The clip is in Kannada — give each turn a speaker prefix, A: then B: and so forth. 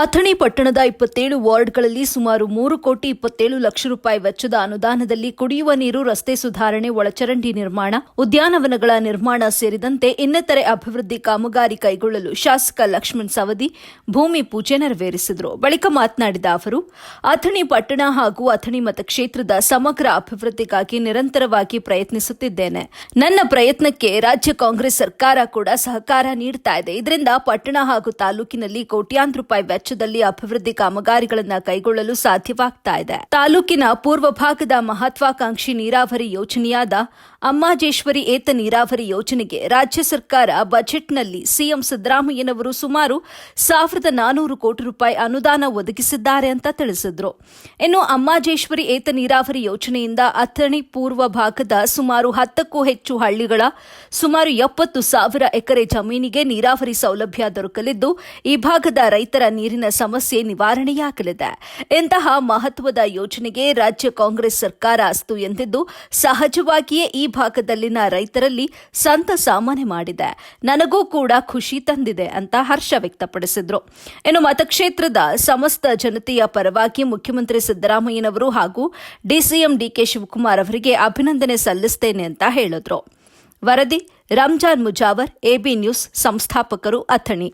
A: ಅಥಣಿ ಪಟ್ಟಣದ ಇಪ್ಪತ್ತೇಳು ವಾರ್ಡ್ಗಳಲ್ಲಿ ಸುಮಾರು ಮೂರು ಕೋಟಿ ಇಪ್ಪತ್ತೇಳು ಲಕ್ಷ ರೂಪಾಯಿ ವೆಚ್ಚದ ಅನುದಾನದಲ್ಲಿ ಕುಡಿಯುವ ನೀರು, ರಸ್ತೆ ಸುಧಾರಣೆ, ಒಳಚರಂಡಿ ನಿರ್ಮಾಣ, ಉದ್ಯಾನವನಗಳ ನಿರ್ಮಾಣ ಸೇರಿದಂತೆ ಇನ್ನಿತರೆ ಅಭಿವೃದ್ಧಿ ಕಾಮಗಾರಿ ಕೈಗೊಳ್ಳಲು ಶಾಸಕ ಲಕ್ಷ್ಮಣ್ ಸವದಿ ಭೂಮಿ ಪೂಜೆ ನೆರವೇರಿಸಿದರು. ಬಳಿಕ ಮಾತನಾಡಿದ ಅವರು, ಅಥಣಿ ಪಟ್ಟಣ ಹಾಗೂ ಅಥಣಿ ಮತಕ್ಷೇತ್ರದ ಸಮಗ್ರ ಅಭಿವೃದ್ಧಿಗಾಗಿ ನಿರಂತರವಾಗಿ ಪ್ರಯತ್ನಿಸುತ್ತಿದ್ದೇನೆ. ನನ್ನ ಪ್ರಯತ್ನಕ್ಕೆ ರಾಜ್ಯ ಕಾಂಗ್ರೆಸ್ ಸರ್ಕಾರ ಕೂಡ ಸಹಕಾರ ನೀಡುತ್ತಾ ಇದೆ. ಇದರಿಂದ ಪಟ್ಟಣ ಹಾಗೂ ತಾಲೂಕಿನಲ್ಲಿ ಕೋಟ್ಯಾಂತರ ರೂಪಾಯಿ ವೆಚ್ಚದಲ್ಲಿ ಅಭಿವೃದ್ಧಿ ಕಾಮಗಾರಿಗಳನ್ನು ಕೈಗೊಳ್ಳಲು ಸಾಧ್ಯವಾಗ್ತಾ ಇದೆ. ತಾಲೂಕಿನ ಪೂರ್ವ ಭಾಗದ ಮಹತ್ವಾಕಾಂಕ್ಷಿ ನೀರಾವರಿ ಯೋಜನೆಯಾದ ಅಮ್ಮಾಜೇಶ್ವರಿ ಏತ ನೀರಾವರಿ ಯೋಜನೆಗೆ ರಾಜ್ಯ ಸರ್ಕಾರ ಬಜೆಟ್ನಲ್ಲಿ ಸಿಎಂ ಸಿದ್ದರಾಮಯ್ಯನವರು ಸುಮಾರು ಸಾವಿರದ ನಾನೂರು ಕೋಟಿ ರೂಪಾಯಿ ಅನುದಾನ ಒದಗಿಸಿದ್ದಾರೆ ಅಂತ ತಿಳಿಸಿದ್ರು. ಇನ್ನು ಅಮ್ಮಾಜೇಶ್ವರಿ ಏತ ನೀರಾವರಿ ಯೋಜನೆಯಿಂದ ಅಥಣಿ ಪೂರ್ವ ಭಾಗದ ಸುಮಾರು ಹತ್ತಕ್ಕೂ ಹೆಚ್ಚು ಹಳ್ಳಿಗಳ ಸುಮಾರು ಎಪ್ಪತ್ತು ಸಾವಿರ ಎಕರೆ ಜಮೀನಿಗೆ ನೀರಾವರಿ ಸೌಲಭ್ಯ ದೊರಕಲಿದ್ದು, ಈ ಭಾಗದ ರೈತರ ನೀರಿನ ಸಮಸ್ಯೆ ನಿವಾರಣೆಯಾಗಲಿದೆ. ಇಂತಹ ಮಹತ್ವದ ಯೋಜನೆಗೆ ರಾಜ್ಯ ಕಾಂಗ್ರೆಸ್ ಸರ್ಕಾರ ಅಸ್ತು ಎಂದಿದ್ದು, ಸಹಜವಾಗಿಯೇ ಈ ಭಾಗದಲ್ಲಿನ ರೈತರಲ್ಲಿ ಸಂತಸ ಮನೆ ಮಾಡಿದೆ. ನನಗೂ ಕೂಡ ಖುಷಿ ತಂದಿದೆ ಅಂತ ಹರ್ಷ ವ್ಯಕ್ತಪಡಿಸಿದ್ರು. ಇನ್ನು ಮತಕ್ಷೇತ್ರದ ಸಮಸ್ತ ಜನತೆಯ ಪರವಾಗಿ ಮುಖ್ಯಮಂತ್ರಿ ಸಿದ್ದರಾಮಯ್ಯನವರು ಹಾಗೂ ಡಿಸಿಎಂ ಡಿಕೆ ಶಿವಕುಮಾರ್ ಅವರಿಗೆ ಅಭಿನಂದನೆ ಸಲ್ಲಿಸುತ್ತೇನೆ ಅಂತ ಹೇಳಿದ್ರು. ವರದಿ, ರಂಜಾನ್ ಮುಜಾವರ್ ಎಬಿ ನ್ಯೂಸ್, ಸಂಸ್ಥಾಪಕರು ಅಥಣಿ.